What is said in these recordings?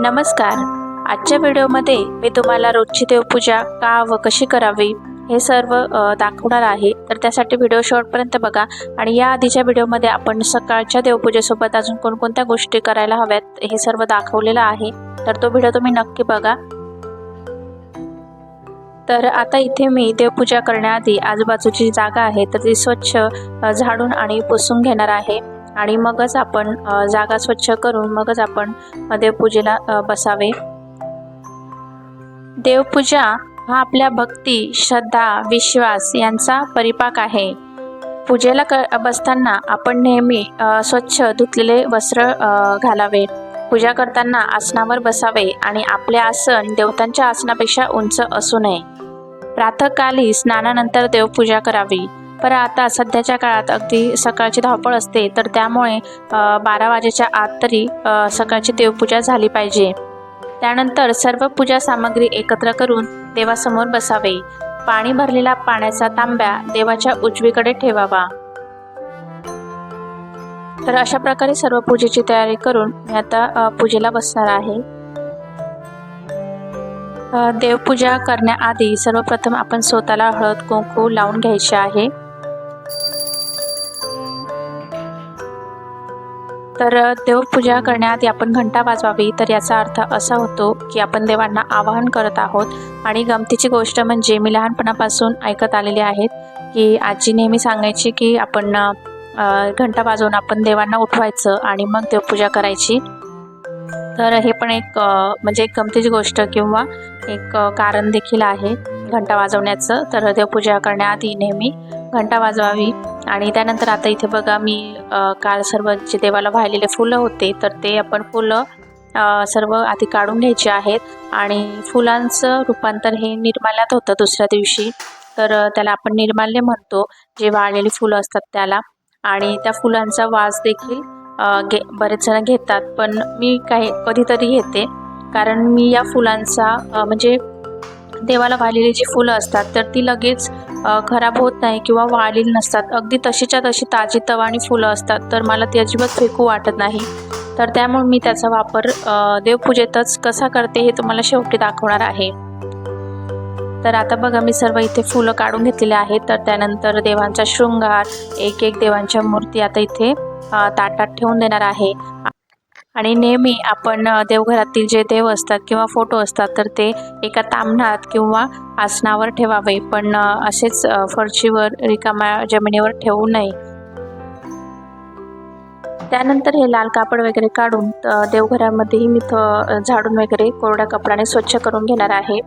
नमस्कार. आजच्या व्हिडिओमध्ये मी तुम्हाला रोजची देवपूजा का व कशी करावी हे सर्व दाखवणार आहे. तर त्यासाठी व्हिडिओ शेवटपर्यंत बघा आणि या आधीच्या व्हिडिओमध्ये आपण सकाळच्या देवपूजेसोबत अजून कोणकोणत्या गोष्टी करायला हव्यात हे सर्व दाखवलेलं आहे. तर तो व्हिडिओ तुम्ही नक्की बघा. तर आता इथे मी देवपूजा करण्याआधी आजूबाजूची जागा आहे तर ती स्वच्छ झाडून आणि पुसून घेणार आहे. आणि मगच आपण जागा स्वच्छ करून मगच आपण देवपूजेला बसावे. देवपूजा हा आपल्या भक्ती श्रद्धा विश्वास यांचा परिपाक आहे. पूजेला क बसताना आपण नेहमी स्वच्छ धुतलेले वस्त्र घालावे. पूजा करताना आसनावर बसावे आणि आपले आसन देवतांच्या आसनापेक्षा उंच असू नये. प्रातःकाली स्नानानंतर देवपूजा करावी. पर आता सध्याच्या काळात अगदी सकाळची धावपळ असते तर त्यामुळे बारा वाजेच्या आत तरी सकाळची देवपूजा झाली पाहिजे. त्यानंतर सर्व पूजा सामग्री एकत्र करून देवासमोर बसावे. पाणी भरलेला पाण्याचा तांब्या देवाच्या उजवीकडे ठेवावा. तर अशा प्रकारे सर्व पूजेची तयारी करून मी आता पूजेला बसणार आहे. देवपूजा करण्याआधी सर्वप्रथम आपण स्वतःला हळद कुंकू लावून घ्यायचे आहे. तर देवपूजा करण्याआधी आपण घंटा वाजवावी. तर याचा अर्थ असा होतो की आपण देवांना आवाहन करत आहोत. आणि गमतीची गोष्ट म्हणजे मी लहानपणापासून ऐकत आलेली आहेत की आजी नेहमी सांगायची की आपण घंटा वाजवून आपण देवांना उठवायचं आणि मग देवपूजा करायची. तर हे पण एक म्हणजे एक गमतीची गोष्ट किंवा एक कारण देखील आहे घंटा वाजवण्याचं. तर देवपूजा करण्याआधी नेहमी घंटा वाजवावी. आणि त्यानंतर आता इथे बघा मी काल सर्व जे देवाला वाहिलेले फुलं होते तर ते आपण फुलं सर्व आधी काढून घ्यायचे आहेत. आणि फुलांचं रूपांतर हे निर्माल्यात होतं दुसऱ्या दिवशी. तर त्याला आपण निर्माल्य म्हणतो. जे वाळलेली फुलं असतात त्याला. आणि त्या फुलांचा वास देखील घे बरेच जण घेतात. पण मी काही कधीतरी घेते. कारण मी या फुलांचा म्हणजे देवाला वाहिलेली जी फुलं असतात तर ती लगेच खराब होत नाही किंवा वाळलेली नसतात. अगदी तशीच्या तशी ताजी तवाणी फुलं असतात तर मला ती अजिबात फेकू वाटत नाही. तर त्यामुळे मी त्याचा वापर देवपूजेतच कसा करते हे तुम्हाला शेवटी दाखवणार आहे. तर आता बघा मी सर्व इथे फुलं काढून घेतलेले आहेत. तर त्यानंतर देवांचा शृंगार एक एक देवांच्या मूर्ती आता इथे ताटात ठेवून देणार आहे. आणि नेहमी आपण देवघरातील जे देव असतात किंवा फोटो असतात तर ते एका तामणात किंवा आसनावर ठेवावे. पण असेच फरशीवर रिकाम्या जमिनीवर ठेवू नये. त्यानंतर हे लाल कापड वगैरे काढून देवघरामध्येही मी झाडून वगैरे कोरड्या कपड्याने स्वच्छ करून घेणार आहे.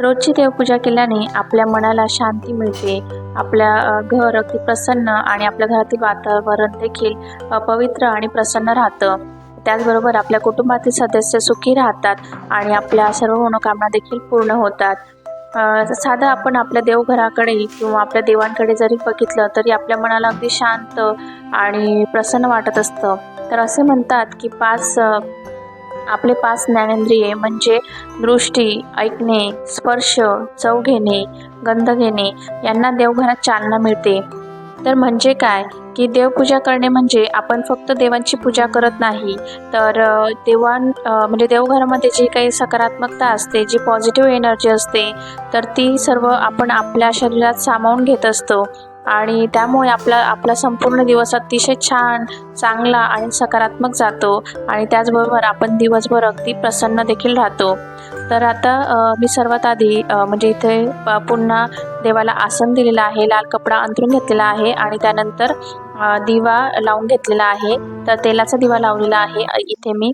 रोजची देवपूजा केल्याने आपल्या मनाला शांती मिळते. आपल्या घर अगदी प्रसन्न आणि आपल्या घरातील वातावरण देखील पवित्र आणि प्रसन्न राहतं. त्याचबरोबर आपल्या कुटुंबातील सदस्य सुखी राहतात आणि आपल्या सर्व मनोकामना देखील पूर्ण होतात. साधं आपण आपल्या देवघराकडे किंवा आपल्या देवांकडे जरी बघितलं तरी आपल्या मनाला अगदी शांत आणि प्रसन्न वाटत असतं. तर असे म्हणतात की पाच आपले पाच ज्ञानेंद्रिये म्हणजे दृष्टी ऐकणे स्पर्श चव घेणे गंध घेणे यांना देवघरात चालना मिळते. तर म्हणजे काय? की देवपूजा करणे म्हणजे आपण फक्त देवांची पूजा करत नाही तर देवां म्हणजे देवघरामध्ये जी काही सकारात्मकता असते जी पॉझिटिव्ह एनर्जी असते तर ती सर्व आपण आपल्या शरीरात सामावून घेत असतो. आणि त्यामुळे आपला आपला संपूर्ण दिवस अतिशय छान चांगला आणि सकारात्मक जातो. आणि त्याचबरोबर आपण दिवसभर अगदी प्रसन्न देखील राहतो. तर आता मी सर्वात आधी म्हणजे इथे पुन्हा देवाला आसन दिलेलं आहे. लाल कपडा अंथरून घेतलेला आहे आणि त्यानंतर दिवा लावून घेतलेला आहे. तर तेलाचा दिवा लावलेला आहे. इथे मी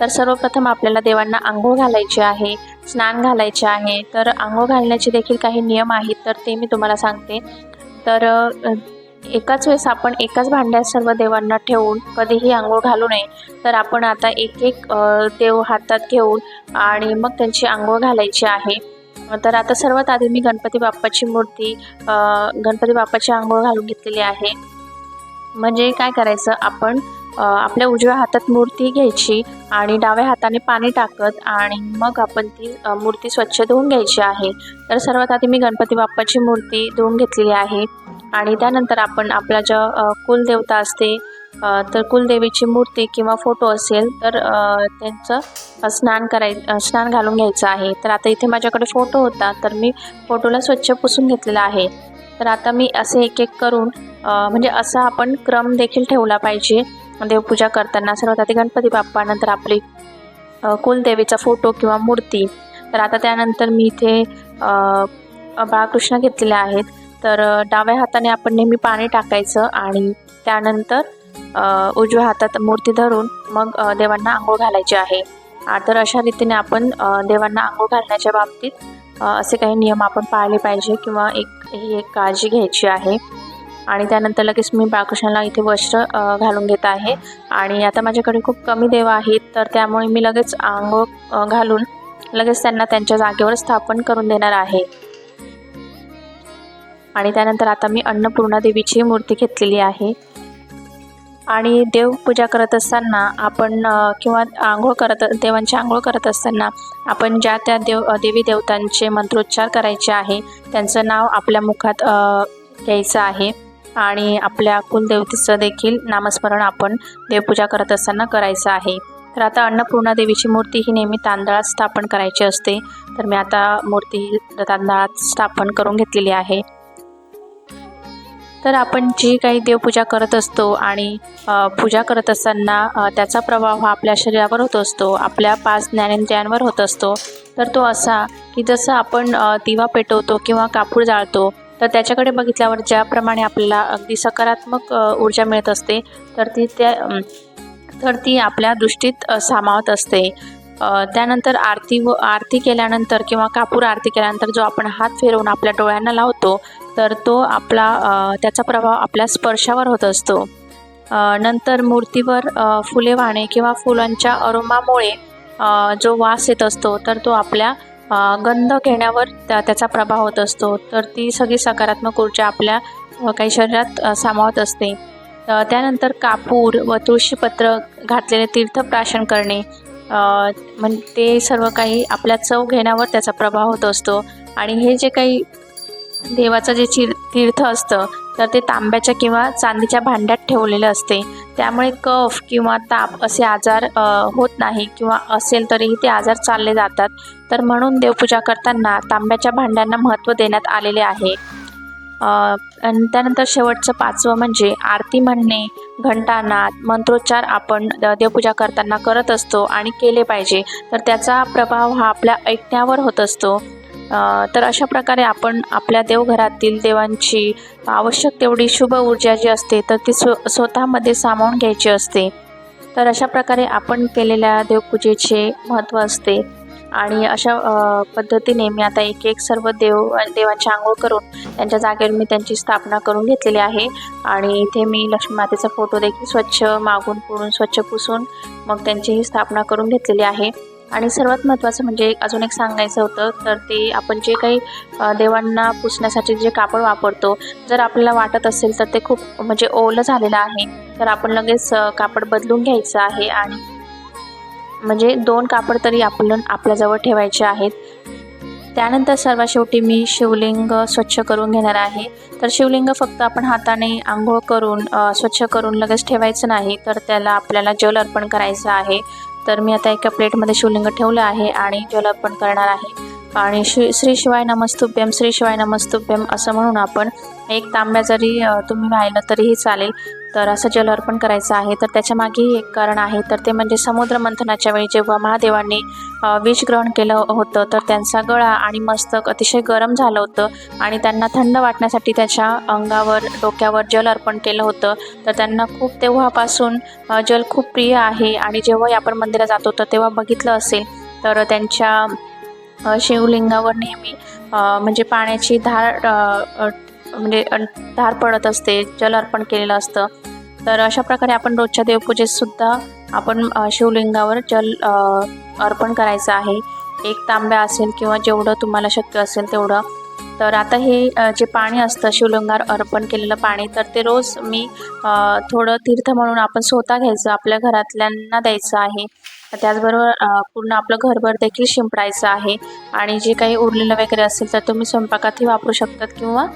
तर सर्वप्रथम आपल्याला देवांना आंघोळ घालायची आहे स्नान घालायचे आहे. तर आंघोळ घालण्याचे देखील काही नियम आहेत तर ते मी तुम्हाला सांगते. तर एकाच वेळेस आपण एकाच भांड्यात सर्व देवांना ठेवून कधीही आंघोळ घालू नये. तर आपण आता एक एक देव हातात घेऊन आणि मग त्यांची आंघोळ घालायची आहे. तर आता सर्वात आधी मी गणपती बाप्पाची मूर्ती गणपती बाप्पाची आंघोळ घालून घेतलेली आहे. म्हणजे काय करायचं? आपण आपल्या उजव्या हातात मूर्ती घ्यायची आणि डाव्या हाताने पाणी टाकत आणि मग आपण ती मूर्ती स्वच्छ धुवून घ्यायची आहे. तर सर्वात आधी मी गणपती बाप्पाची मूर्ती धुवून घेतलेली आहे आणि त्यानंतर आपण आपला ज्या कुलदेवता असते तर कुलदेवीची मूर्ती किंवा फोटो असेल तर त्यांचं स्नान कराय स्नान घालून घ्यायचं आहे. तर आता इथे माझ्याकडे फोटो होता तर मी फोटोला स्वच्छ पुसून घेतलेला आहे. तर आता मी असे एक एक करून म्हणजे असा आपण क्रम देखील ठेवला पाहिजे. देवपूजा करताना सर्वात आधी गणपती बाप्पा नंतर आपली कुलदेवीचा फोटो किंवा मूर्ती. तर आता त्यानंतर मी इथे बाळकृष्ण घेतलेले आहेत. तर डाव्या हाताने आपण नेहमी पाणी टाकायचं आणि त्यानंतर उजव्या हातात मूर्ती धरून मग देवांना आंघोळ घालायची आहे. आ, तर अशा रीतीने आपण देवांना आंघोळ घालण्याच्या बाबतीत असे काही नियम आपण पाळले पाहिजे किंवा एक ही एक काळजी घ्यायची आहे. आणि त्यानंतर लगेच मी बाळकृष्णाला इथे वस्त्र घालून घेत आहे. आणि आता माझ्याकडे खूप कमी देव आहेत तर त्यामुळे मी लगेच आंघोळ घालून लगेच त्यांना त्यांच्या जागेवर स्थापन करून देणार आहे. आणि त्यानंतर आता मी अन्नपूर्णा देवीची मूर्ती घेतलेली आहे. आणि देवपूजा करत असताना आपण किंवा आंघोळ करत देवांची आंघोळ करत असताना आपण ज्या त्या देव देवी देवतांचे मंत्रोच्चार करायचे आहे त्यांचं नाव आपल्या मुखात घ्यायचं आहे. आणि आपल्या कुलदेवतेचं देखील नामस्मरण आपण देवपूजा करत असताना करायचं आहे. तर आता अन्नपूर्णा देवीची मूर्ती ही नेहमी तांदळात स्थापन करायची असते. तर मी आता मूर्ती ही तांदळात स्थापन करून घेतलेली आहे. तर आपण जी काही देवपूजा करत असतो आणि पूजा करत असताना त्याचा प्रभाव हा आपल्या शरीरावर होत असतो आपल्या पाच ज्ञानेंद्रियांवर होत असतो. तर तो असा की जसं आपण दिवा पेटवतो किंवा कापूर जाळतो तर त्याच्याकडे बघितल्यावर ज्याप्रमाणे आपल्याला अगदी सकारात्मक ऊर्जा मिळत असते तर ती त्या तर ती आपल्या दृष्टीत सामावत असते. त्यानंतर आरती व आरती केल्यानंतर किंवा कापूर आरती केल्यानंतर जो आपण हात फिरवून आपल्या डोळ्यांना लावतो तर तो आपला त्याचा प्रभाव आपल्या स्पर्शावर होत असतो. नंतर मूर्तीवर फुले वाहणे किंवा फुलांच्या अरोमामुळे जो वास येत असतो तर तो आपल्या गंध घेण्यावर त्या त्याचा प्रभाव होत असतो. तर ती सगळी सकारात्मक ऊर्जा आपल्या काही शरीरात सामावत असते. त्यानंतर कापूर व तुळशीपत्र घातलेले तीर्थप्राशन करणे म्हणजे ते सर्व काही आपल्या चव घेण्यावर त्याचा प्रभाव होत असतो. आणि हे जे काही देवाचं जे चिर तीर्थ असतं तर ते तांब्याच्या किंवा चांदीच्या भांड्यात ठेवलेलं असते. त्यामुळे कफ किंवा ताप असे आजार होत नाही किंवा असेल तरीही ते आजार चालले जातात. तर म्हणून देवपूजा करताना तांब्याच्या भांड्यांना महत्त्व देण्यात आलेले आहे. आणि त्यानंतर शेवटचं पाचवं म्हणजे आरती म्हणणे घंटानाद मंत्रोच्चार आपण द- देवपूजा करताना करत असतो आणि केले पाहिजे. तर त्याचा प्रभाव हा आपल्या ऐकण्यावर होत असतो. तर अशा प्रकारे आपण आपल्या देवघरातील देवांची आवश्यक तेवढी शुभ ऊर्जा जी असते तर ती स्व स्वतःमध्ये सामावून घ्यायची असते. तर अशा प्रकारे आपण केलेल्या देवपूजेचे महत्त्व असते. आणि अशा पद्धतीने मी आता एक एक सर्व देव देवांची आंघोळ करून त्यांच्या जागेवर मी त्यांची स्थापना करून घेतलेली आहे. आणि इथे मी लक्ष्मी मातेचा फोटो देखील स्वच्छ मागून पुढून स्वच्छ पुसून मग त्यांचीही स्थापना करून घेतलेली आहे. आणि सर्वात महत्त्वाचं म्हणजे अजून एक सांगायचं होतं तर ते आपण जे काही देवांना पुसण्यासाठी जे कापड वापरतो जर आपल्याला वाटत असेल तर ते खूप म्हणजे ओलं झालेलं आहे तर आपण लगेच कापड बदलून घ्यायचं आहे आणि म्हणजे दोन कापड तरी आपण आपल्याजवळ ठेवायचे आहेत. त्यानंतर सर्वात शेवटी मी शिवलिंग स्वच्छ करून घेणार आहे. तर शिवलिंग फक्त आपण हाताने आंघोळ करून स्वच्छ करून लगेच ठेवायचं नाही तर त्याला आपल्याला जल अर्पण करायचं आहे. तर मी आता एका प्लेटमध्ये शिवलिंग ठेवलं आहे आणि जल अर्पण करणार आहे. आणि श्री श्री शिवाय नमस्तुभ्यम श्री शिवाय नमस्तुभ्यम असं म्हणून आपण एक तांब्या जरी तुम्ही वाहिलं तरीही चालेल. तर असं जल अर्पण करायचं आहे. तर त्याच्यामागेही एक कारण आहे. तर ते म्हणजे समुद्र मंथनाच्या वेळी जेव्हा महादेवांनी विष ग्रहण केलं होतं तर त्यांचा गळा आणि मस्तक अतिशय गरम झालं होतं आणि त्यांना थंड वाटण्यासाठी त्याच्या अंगावर डोक्यावर जल अर्पण केलं होतं. तर त्यांना खूप तेव्हापासून जल खूप प्रिय आहे आणि जेव्हाही आपण मंदिरात जातो तर तेव्हा बघितलं असेल तर त्यांच्या शिवलिंगावर नेहमी म्हणजे पाण्याची धार म्हणजे धार पडत असते जल अर्पण केलेलं असतं. तर अशा प्रकारे आपण रोजच्या देवपूजेतसुद्धा आपण शिवलिंगावर जल अर्पण करायचं आहे. एक तांब्या असेल किंवा जेवढं तुम्हाला शक्य असेल तेवढं. तर आता हे जे पाणी असतं शिवलिंगावर अर्पण केलेलं पाणी तर ते रोज मी थोडं तीर्थ म्हणून आपण स्वतः घ्यायचं आपल्या घरातल्यांना द्यायचं आहे. त्याचबरोबर पूर्ण आपलं घरभर देखील शिंपडायचं आहे. आणि जे काही उरलेलं वगैरे असेल तर तुम्ही स्वयंपाकातही वापरू शकतात किंवा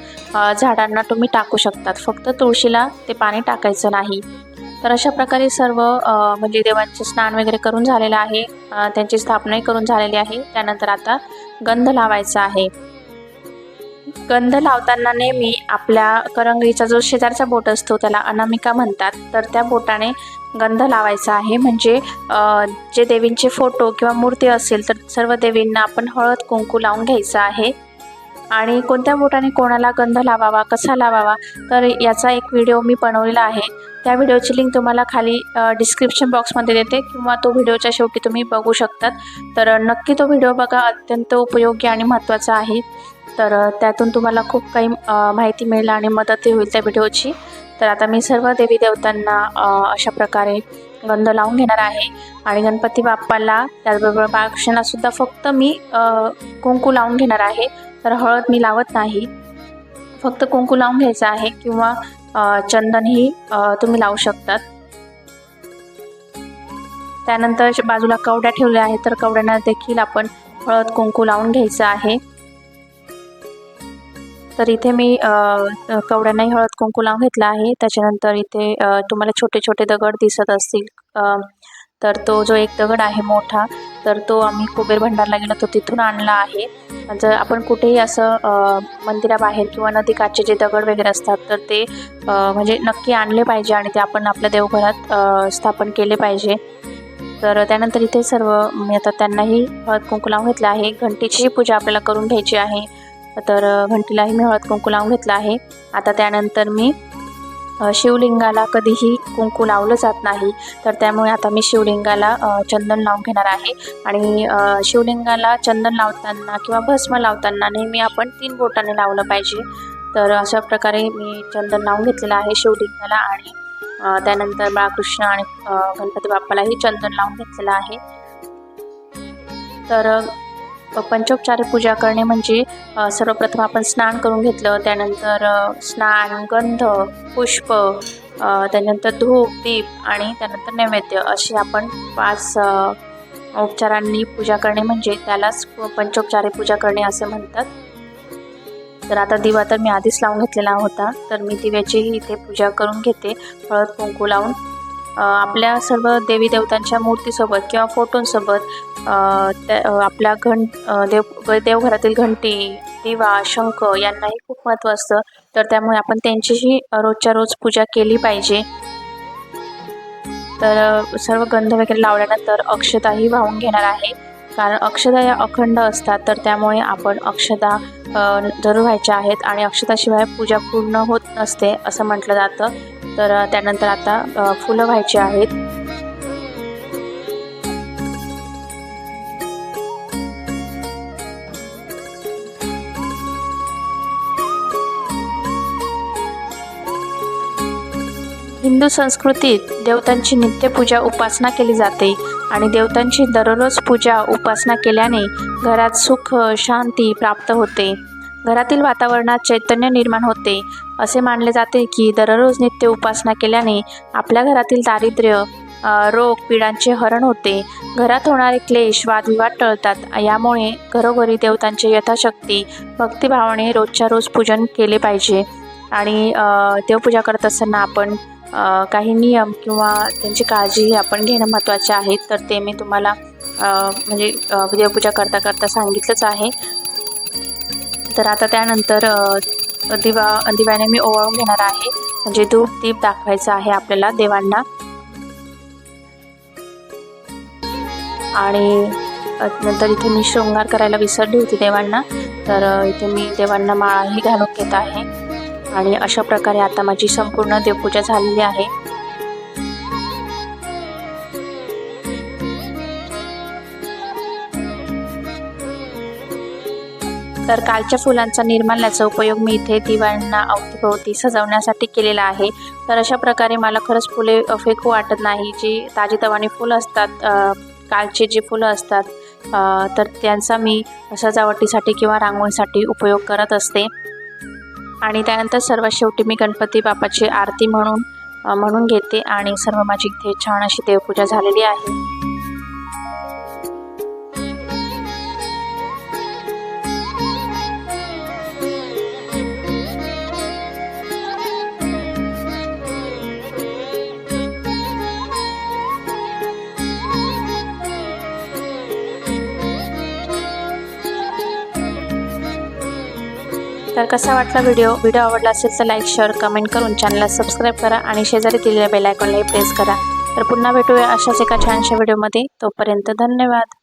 झाडांना तुम्ही टाकू शकतात. फक्त तुळशीला ते पाणी टाकायचं नाही. तर अशा प्रकारे सर्व म्हणजे देवांचे स्नान वगैरे करून झालेलं आहे. त्यांची स्थापनाही करून झालेली आहे. त्यानंतर आता गंध लावायचा आहे. गंध लावताना नेहमी आपल्या करंगळीचा जो शेजारचा बोट असतो त्याला अनामिका म्हणतात. तर त्या बोटाने गंध लावायचा आहे. म्हणजे जे देवींचे फोटो किंवा मूर्ती असेल तर सर्व देवींना आपण हळद कुंकू लावून घ्यायचं आहे. आणि कोणत्या बोटाने कोणाला गंध लावावा कसा लावावा तर याचा एक व्हिडिओ मी बनवलेला आहे. त्या व्हिडिओची लिंक तुम्हाला खाली डिस्क्रिप्शन बॉक्समध्ये देते किंवा तो व्हिडिओच्या शेवटी तुम्ही बघू शकतात. तर नक्की तो व्हिडिओ बघा अत्यंत उपयोगी आणि महत्त्वाचा आहे. तर त्यातून तुम्हाला खूप काही माहिती मिळेल आणि मदतही होईल त्या व्हिडिओची. तर आता मी सर्व देवी देवतांना अशा प्रकारे गंध लावून घेणार आहे. आणि गणपती बाप्पाला त्याचबरोबर बाळकृष्णाला सुद्धा फक्त मी कुंकू लावून घेणार आहे. तर हळद मी लावत नाही. फक्त कुंकू लावून घ्यायचं आहे किंवा चंदनही तुम्ही लावू शकतात. त्यानंतर बाजूला कवड्या ठेवल्या आहेत. तर कवड्यांना देखील आपण हळद कुंकू लावून घ्यायचं आहे. तर इथे मी कवड्यांनाही हळद कुंकू लावून घेतला आहे. त्याच्यानंतर इथे तुम्हाला छोटे छोटे दगड दिसत असतील. तर तो जो एक दगड आहे मोठा तर तो आम्ही कुबेर भंडारला गेलो तो तिथून आणला आहे. जर आपण कुठेही असं मंदिराबाहेर किंवा नदीकाठचे जे दगड वगैरे असतात तर ते म्हणजे नक्की आणले पाहिजे आणि ते आपण आपल्या देवघरात स्थापन केले पाहिजे. तर त्यानंतर इथे सर्व मी आता त्यांनाही हळद कुंकू लावून घेतलं आहे. घंटीची पूजा आपल्याला करून घ्यायची आहे. तर घंटीलाही मी हळद कुंकू लावून घेतलं आहे. आता त्यानंतर मी शिवलिंगाला कधीही कुंकू लावलं जात नाही. तर त्यामुळे आता मी शिवलिंगाला चंदन लावून घेणार आहे. आणि शिवलिंगाला चंदन लावताना किंवा भस्म लावताना नेहमी आपण तीन बोटाने लावलं पाहिजे. तर अशा प्रकारे मी चंदन लावून घेतलेलं आहे शिवलिंगाला आणि त्यानंतर बाळकृष्ण आणि गणपती बाप्पालाही चंदन लावून घेतलेलं आहे. तर पंचोपचार पूजा करणे म्हणजे सर्वप्रथम आपण स्नान करून घेतलं त्यानंतर स्नान गंध पुष्प त्यानंतर धूप दीप आणि त्यानंतर नैवेद्य अशी आपण पाच उपचारांनी पूजा करणे म्हणजे त्यालाच पंचोपचारे पूजा करणे असे म्हणतात. तर आता दिवा तर मी आधीच लावून घेतलेला होता तर मी दिव्याचीही इथे पूजा करून घेते. हळद कुंकू लावून आपल्या सर्व देवी देवतांच्या मूर्तीसोबत किंवा फोटोंसोबत त्या आपल्या घं देव देवघरातील घंटी दिवा शंख यांनाही खूप महत्त्व असतं. तर त्यामुळे आपण त्यांचीही रोजच्या रोज पूजा केली पाहिजे. तर सर्व गंध वगैरे लावल्यानंतर अक्षताही वाहून घेणार आहे. कारण अक्षता या अखंड असतात तर त्यामुळे आपण अक्षता जरूर व्हायच्या आहेत आणि अक्षताशिवाय पूजा पूर्ण होत नसते असं म्हटलं जातं. तर त्यानंतर आता फुलं व्हायची आहेत. हिंदू संस्कृतीत देवतांची नित्यपूजा उपासना केली जाते आणि देवतांची दररोज पूजा उपासना केल्याने घरात सुख शांती प्राप्त होते. घरातील वातावरणात चैतन्य निर्माण होते. असे मानले जाते की दररोज नित्य उपासना केल्याने आपल्या घरातील दारिद्र्य रोग पिढांचे हरण होते. घरात होणारे क्लेश वादविवाद टळतात. यामुळे घरोघरी देवतांचे यथाशक्ती भक्तिभावाने रोजच्या रोज पूजन केले पाहिजे. आणि देवपूजा करत असताना आपण काही नियम किंवा त्यांची काळजीही आपण घेणं महत्त्वाचे आहे तर ते मी तुम्हाला म्हणजे देवपूजा करता करता सांगितलंच आहे. तर आता त्यानंतर दिवा दिव्याने मी ओवाळून घेणार आहे. म्हणजे धूप दीप दाखवायचं आहे आपल्याला देवांना. आणि नंतर इथे मी शृंगार करायला विसरली होती देवांना. तर इथे मी देवांना माळाही घालून घेत आहे. आणि अशा प्रकारे आता माझी संपूर्ण देवपूजा झालेली आहे. तर कालच्या फुलांचा निर्माल्याचा उपयोग मी इथे दिवाळींना अवतीभोवती सजवण्यासाठी केलेला आहे. तर अशा प्रकारे मला खरंच फुले फेकू वाटत नाही. जी ताजेतवाने फुलं असतात कालचे जे फुलं असतात तर त्यांचा मी सजावटीसाठी किंवा रांगोळीसाठी उपयोग करत असते. आणि त्यानंतर सर्वात शेवटी मी गणपती बाप्पाची आरती म्हणून म्हणून घेते. आणि सर्व माझी इथे छान अशी देवपूजा झालेली आहे. कसा वाटला व्हिडिओ? व्हिडिओ आवडला असेल तर लाईक शेअर कमेंट करून चॅनलला सबस्क्राईब करा आणि शेजारी दिलेल्या बेल आयकॉनलाही प्रेस करा. तर पुन्हा भेटूया अशाच एका छानशा व्हिडिओमध्ये तोपर्यंत धन्यवाद.